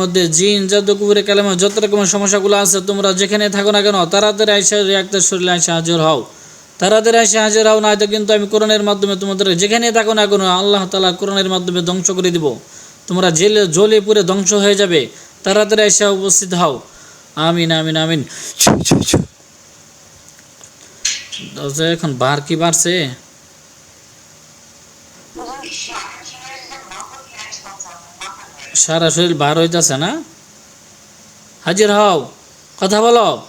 মধ্যে জিন, জাদু কুকুরে কালেমা, যত রকমের সমস্যাগুলো আছে, তোমরা যেখানে থাকো না কেন তাড়াতাড়ি আইসা রিয়াক্তের শরীরে আইসা হাজির হও। তাড়াতাড়ি আইসা হাজির হও, নয়তো কিন্তু আমি কোরআনের মাধ্যমে তোমাদের যেখানে থাকো না কেন, আল্লাহ তালা কোরআনের মাধ্যমে ধ্বংস করে দিব। তোমরা জেলে, জলে পুরে ধ্বংস হয়ে যাবে। তাড়াতাড়ি আইসা উপস্থিত হও। আমিন আমিন আমিন। এখন বার কি বাড়ছে? সারা শরীর বার হইতেছে না? হাজির হও, কথা বলো।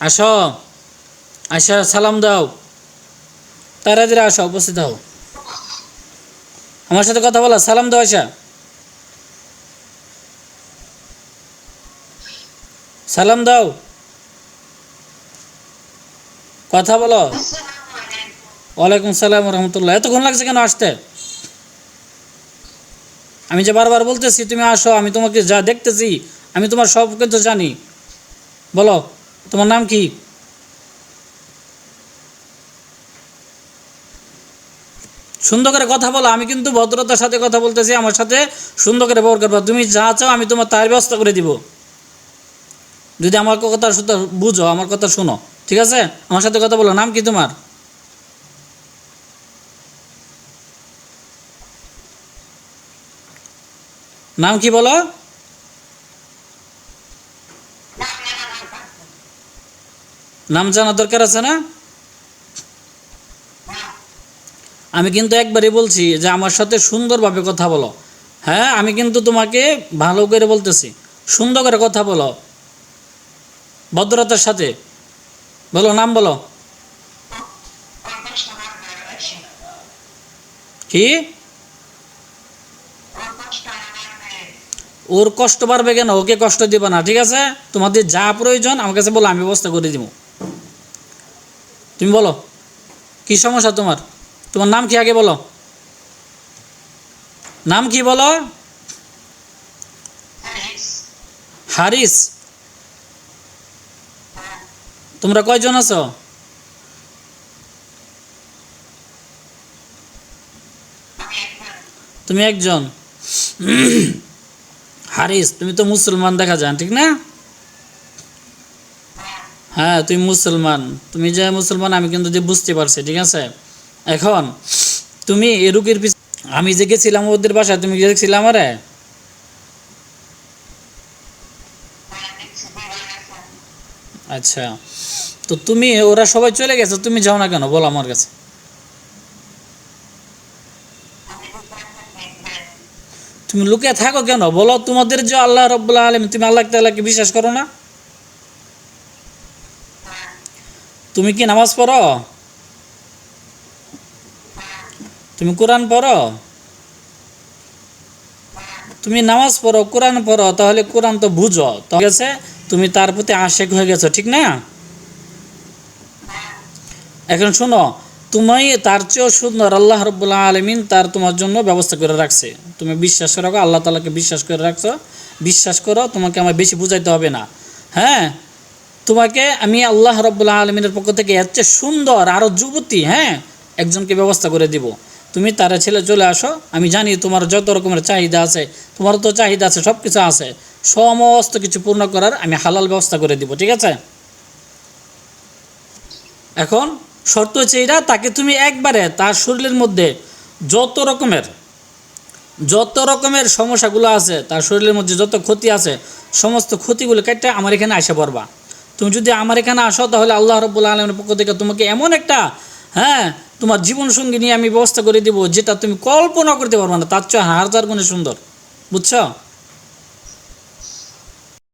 আসো, আসা, সালাম দাও। তাড়াতাড়ি আসো, উপস্থিত হও। আমার সাথে কথা বলো, সালাম দাও, আসা। সালাম দাও। কথা বলো। ওয়ালাইকুম সালাম রহমতুল্লাহ। এতক্ষণ লাগছে কেন আসতে? আমি যে বারবার বলতেছি, তুমি আসো, আমি তোমাকে যা দেখতেছি, আমি তোমার সব কিছু জানি। বলো, তোমার নাম কি? সুন্দর করে কথা বলো, আমি কিন্তু ভদ্রতার সাথে কথা বলতেছি, আমার সাথে সুন্দর করে ব্যবহার করব। তুমি যা চাও, আমি তোমার তার ব্যবস্থা করে দিব। যদি আমার কথা বুঝো, আমার কথা শোনো, ঠিক আছে? আমার সাথে কথা বলো, নাম কি তোমার? নাম কি বলো? নাম জানা দরকার আছে না? আমি কিন্তু একবারই বলছি যে আমার সাথে সুন্দরভাবে কথা বলো। হ্যাঁ আমি কিন্তু তোমাকে ভালো করে বলতেছি। সুন্দর করে কথা বলো। ভদ্রতার সাথে। বলো, নাম বলো। কি? ওর কষ্ট পারবে কেন? ওকে কষ্ট দিবা না ঠিক আছে? তোমাদের যা প্রয়োজন আমার কাছে বলো আমি ব্যবস্থা করে দিব। তুমি বলো কি সমস্যা তোমার? তোমার নাম কি আগে বলো? নাম কি বলো? হারিস। তোমরা কয়জন আছো? তুমি একজন। হারিস, তুমি তো মুসলমান দেখা যান ঠিক না? হ্যাঁ তুমি মুসলমান। তুমি যে মুসলমান, আমি কিন্তু যে বুঝতে পারছি, ঠিক আছে? এখন, তুমি এ রুগীর পিছ আমি যে গেছিলাম ওদের বাসায়, তুমি গেছিলাম আরে আচ্ছা তো তুমি, ওরা সবাই চলে গেছে, তুমি যাও না কেন? বলো আমার কাছে। তুমি লুকিয়ে থাকো কেন? বলো তোমাদের যে আল্লাহ রব্বুল্লাহ আলম তুমি আল্লাহ তাল্লাহকে বিশ্বাস করো না? তুমি কি নামাজ পড়ো? তুমি কোরআন পড়ো? তুমি নামাজ পড়ো, কোরআন পড়ো, তাহলে কোরআন তো বুঝো। ঠিক আছে তুমি তার প্রতি আশেক হয়ে গেছো, ঠিক না? এখন শোনো তুমি তার চেয়েও সুন্দর আল্লাহ রব্বুল্লাহ আলমিন তার তোমার জন্য ব্যবস্থা করে রাখছে। তুমি বিশ্বাস রাখো, আল্লাহ তালাকে বিশ্বাস করে রাখছো। বিশ্বাস করো, তোমাকে আমার বেশি বুঝাইতে হবে না। হ্যাঁ? তোমাকে আমি আল্লাহ রব্বুল্লাহ আলমিনের পক্ষ থেকে এর চেয়ে সুন্দর আরও যুবতী হ্যাঁ? একজনকে ব্যবস্থা করে দিব। তুমি তারা ছেলে চলে আসো, আমি জানি তোমার যত রকমের চাহিদা আছে, তোমার তো চাহিদা আছে সব কিছু আছে। সমস্ত কিছু পূর্ণ করার আমি হালাল ব্যবস্থা করে দিব, ঠিক আছে? এখন শর্ত হচ্ছে এটা, তাকে তুমি একবারে তার শরীরের মধ্যে যত রকমের যত রকমের সমস্যাগুলো আছে, তার শরীরের মধ্যে যত ক্ষতি আছে, সমস্ত ক্ষতিগুলো কেটে আমার এখানে আসে পড়বা। তুমি যদি আমার এখানে আসো, তাহলে আল্লাহ রব্বুল্লা আলমের পক্ষ থেকে তোমাকে এমন একটা হ্যাঁ তোমার জীবনসঙ্গী নিয়ে আমি ব্যবস্থা করে দিব, যেটা তুমি কল্পনা করতে পারবে না। তার চেয়ে হাজার গুণে সুন্দর। বুঝছ?